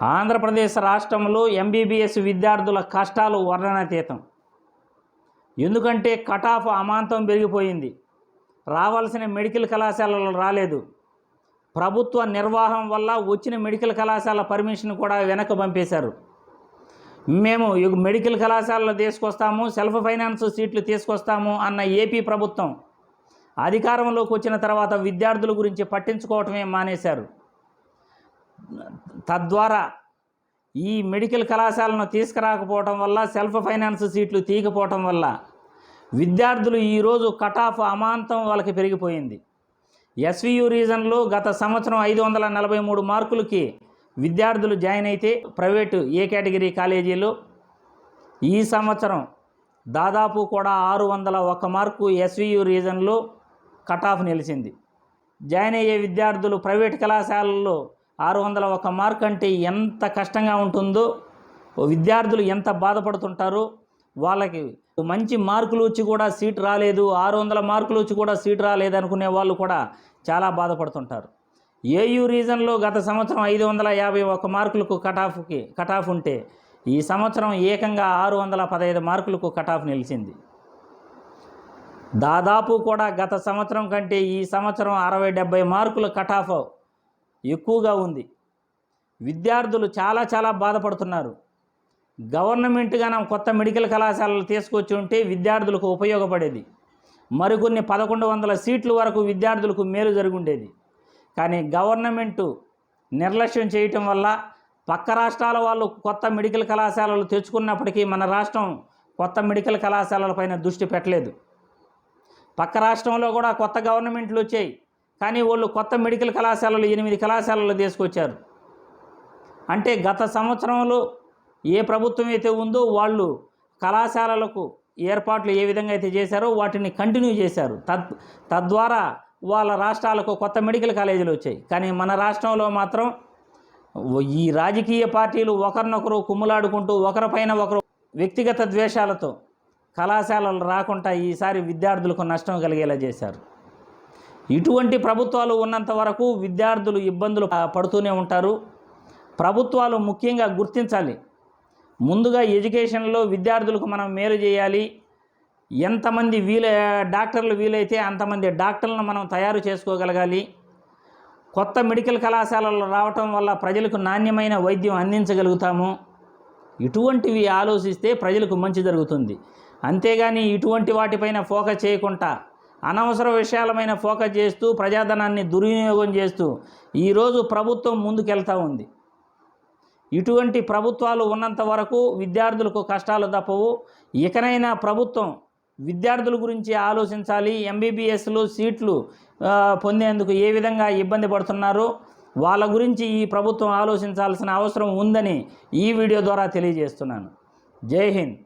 ఆంధ్రప్రదేశ్ రాష్ట్రంలో ఎంబీబీఎస్ విద్యార్థుల కష్టాలు వర్ణనాతీతం. ఎందుకంటే కట్ ఆఫ్ అమాంతం పెరిగిపోయింది. రావాల్సిన మెడికల్ కళాశాలలు రాలేదు. ప్రభుత్వ నిర్వాహం వల్ల వచ్చిన మెడికల్ కళాశాల పర్మిషన్ కూడా వెనక్కి పంపేశారు. మేము మెడికల్ కళాశాలలో తీసుకొస్తాము సెల్ఫ్ ఫైనాన్స్ సీట్లు తీసుకొస్తాము అన్న ఏపీ ప్రభుత్వం అధికారంలోకి వచ్చిన తర్వాత విద్యార్థుల గురించి పట్టించుకోవటమే మానేశారు. తద్వారా ఈ మెడికల్ కళాశాలను తీసుకురాకపోవటం వల్ల సెల్ఫ్ ఫైనాన్స్ సీట్లు తీయకపోవటం వల్ల విద్యార్థులు ఈరోజు కట్ ఆఫ్ అమాంతం వాళ్ళకి పెరిగిపోయింది. ఎస్వియు రీజన్లో గత సంవత్సరం ఐదు వందల నలభై మూడు మార్కులకి విద్యార్థులు జాయిన్ అయితే ప్రైవేటు ఏ కేటగిరీ కాలేజీలో? ఈ సంవత్సరం దాదాపు కూడా ఆరు వందల ఒక మార్కు ఎస్వియు రీజన్లో కట్ ఆఫ్ నిలిచింది. జాయిన్ అయ్యే విద్యార్థులు ప్రైవేట్ కళాశాలల్లో ఆరు వందల ఒక మార్క్ అంటే ఎంత కష్టంగా ఉంటుందో విద్యార్థులు ఎంత బాధపడుతుంటారో వాళ్ళకి మంచి మార్కులు వచ్చి కూడా సీట్ రాలేదు ఆరు వందల మార్కులు వచ్చి కూడా సీట్ రాలేదు అనుకునే వాళ్ళు కూడా చాలా బాధపడుతుంటారు. ఏయూ రీజన్లో గత సంవత్సరం ఐదు వందల యాభై ఒక మార్కులకు కట్ ఆఫ్కి కట్ ఆఫ్ ఉంటే ఈ సంవత్సరం ఏకంగా ఆరు వందల పదహైదు మార్కులకు కట్ ఆఫ్ నిలిచింది. దాదాపు కూడా గత సంవత్సరం కంటే ఈ సంవత్సరం అరవై డెబ్బై మార్కుల కట్ ఆఫ్ ఎక్కువగా ఉంది. విద్యార్థులు చాలా చాలా బాధపడుతున్నారు. గవర్నమెంట్గా కొత్త మెడికల్ కళాశాలలు తీసుకొచ్చి ఉంటే విద్యార్థులకు ఉపయోగపడేది. మరికొన్ని పదకొండు వందల సీట్ల వరకు విద్యార్థులకు మేలు జరుగుండేది. కానీ గవర్నమెంటు నిర్లక్ష్యం చేయటం వల్ల పక్క రాష్ట్రాల వాళ్ళు కొత్త మెడికల్ కళాశాలలు తెచ్చుకున్నప్పటికీ మన రాష్ట్రం కొత్త మెడికల్ కళాశాలలపైన దృష్టి పెట్టలేదు. పక్క రాష్ట్రంలో కూడా కొత్త గవర్నమెంట్లు వచ్చాయి. కానీ వాళ్ళు కొత్త మెడికల్ కళాశాలలు ఎనిమిది కళాశాలలు తీసుకొచ్చారు. అంటే గత సంవత్సరంలో ఏ ప్రభుత్వం అయితే ఉందో వాళ్ళు కళాశాలలకు ఏర్పాట్లు ఏ విధంగా అయితే చేశారో వాటిని కంటిన్యూ చేశారు. తద్ తద్వారా వాళ్ళ రాష్ట్రాలకు కొత్త మెడికల్ కాలేజీలు వచ్చాయి. కానీ మన రాష్ట్రంలో మాత్రం ఈ రాజకీయ పార్టీలు ఒకరినొకరు కుమ్ములాడుకుంటూ ఒకరిపైన ఒకరు వ్యక్తిగత ద్వేషాలతో కళాశాలలు రాకుండా ఈసారి విద్యార్థులకు నష్టం కలిగేలా చేశారు. ఇటువంటి ప్రభుత్వాలు ఉన్నంత వరకు విద్యార్థులు ఇబ్బందులు పడుతూనే ఉంటారు. ప్రభుత్వాలు ముఖ్యంగా గుర్తించాలి. ముందుగా ఎడ్యుకేషన్లో విద్యార్థులకు మనం మేలు చేయాలి. ఎంతమంది వీల డాక్టర్లు వీలైతే అంతమంది డాక్టర్లను మనం తయారు చేసుకోగలగాలి. కొత్త మెడికల్ కళాశాలలు రావటం వల్ల ప్రజలకు నాణ్యమైన వైద్యం అందించగలుగుతాము. ఇటువంటివి ఆలోచిస్తే ప్రజలకు మంచి జరుగుతుంది. అంతేగాని ఇటువంటి వాటిపైన ఫోకస్ చేయకుండా అనవసర విషయాలమైన ఫోకస్ చేస్తూ ప్రజాధనాన్ని దుర్వినియోగం చేస్తూ ఈరోజు ప్రభుత్వం ముందుకెళ్తూ ఉంది. ఇటువంటి ప్రభుత్వాలు ఉన్నంత వరకు విద్యార్థులకు కష్టాలు తప్పవు. ఇకనైనా ప్రభుత్వం విద్యార్థుల గురించి ఆలోచించాలి. ఎంబీబీఎస్లు సీట్లు పొందేందుకు ఏ విధంగా ఇబ్బంది పడుతున్నారో? వాళ్ళ గురించి ఈ ప్రభుత్వం ఆలోచించాల్సిన అవసరం ఉందని ఈ వీడియో ద్వారా తెలియజేస్తున్నాను. జై హింద్.